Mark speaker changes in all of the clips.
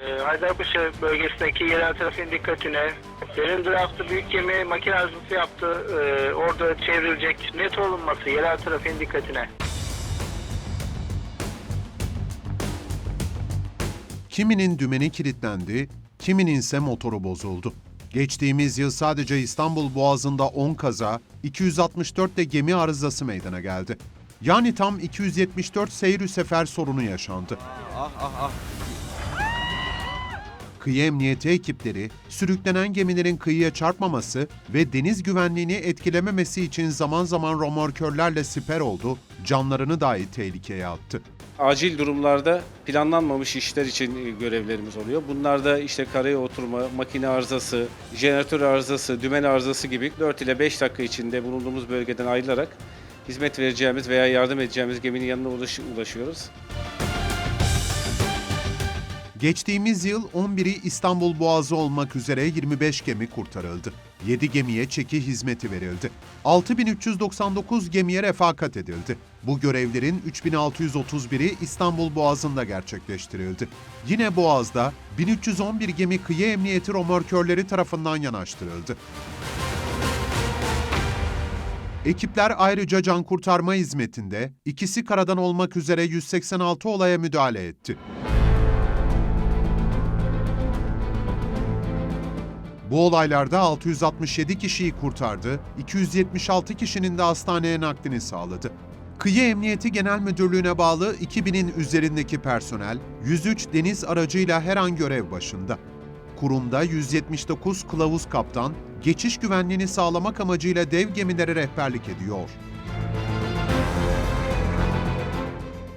Speaker 1: Ee, Haydarpaşa bölgesindeki yerel trafiğin dikkatine. Derin draftı büyük gemi makine arızası yaptı. Ee, orada çevrilecek net olunması yerel trafiğin dikkatine.
Speaker 2: Kiminin dümeni kilitlendi, kiminin ise motoru bozuldu. Geçtiğimiz yıl sadece İstanbul Boğazı'nda 10 kaza, 264 de gemi arızası meydana geldi. Yani tam 274 seyir sefer sorunu yaşandı.
Speaker 3: Ah ah ah.
Speaker 2: Kıyı emniyeti ekipleri, sürüklenen gemilerin kıyıya çarpmaması ve deniz güvenliğini etkilememesi için zaman zaman romorkörlerle siper oldu, canlarını dahi tehlikeye attı.
Speaker 3: Acil durumlarda planlanmamış işler için e, görevlerimiz oluyor. Bunlarda işte karaya oturma, makine arızası, jeneratör arızası, dümen arızası gibi 4 ile 5 dakika içinde bulunduğumuz bölgeden ayrılarak hizmet vereceğimiz veya yardım edeceğimiz geminin yanına ulaş- ulaşıyoruz.
Speaker 2: Geçtiğimiz yıl 11'i İstanbul Boğazı olmak üzere 25 gemi kurtarıldı. 7 gemiye çeki hizmeti verildi. 6399 gemiye refakat edildi. Bu görevlerin 3631'i İstanbul Boğazı'nda gerçekleştirildi. Yine Boğaz'da 1311 gemi kıyı emniyeti romorkörleri tarafından yanaştırıldı. Ekipler ayrıca can kurtarma hizmetinde ikisi karadan olmak üzere 186 olaya müdahale etti. Bu olaylarda 667 kişiyi kurtardı, 276 kişinin de hastaneye naklini sağladı. Kıyı Emniyeti Genel Müdürlüğü'ne bağlı 2000'in üzerindeki personel 103 deniz aracıyla her an görev başında. Kurumda 179 kılavuz kaptan, geçiş güvenliğini sağlamak amacıyla dev gemilere rehberlik ediyor.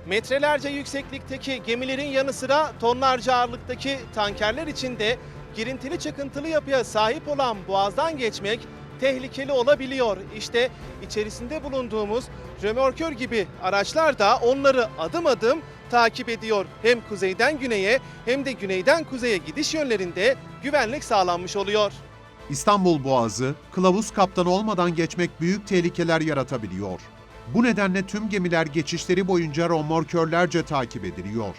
Speaker 4: Metrelerce yükseklikteki gemilerin yanı sıra tonlarca ağırlıktaki tankerler için de girintili çıkıntılı yapıya sahip olan boğazdan geçmek tehlikeli olabiliyor. İşte içerisinde bulunduğumuz römorkör gibi araçlar da onları adım adım takip ediyor. Hem kuzeyden güneye hem de güneyden kuzeye gidiş yönlerinde güvenlik sağlanmış oluyor.
Speaker 2: İstanbul Boğazı, kılavuz kaptan olmadan geçmek büyük tehlikeler yaratabiliyor. Bu nedenle tüm gemiler geçişleri boyunca romorkörlerce takip ediliyor.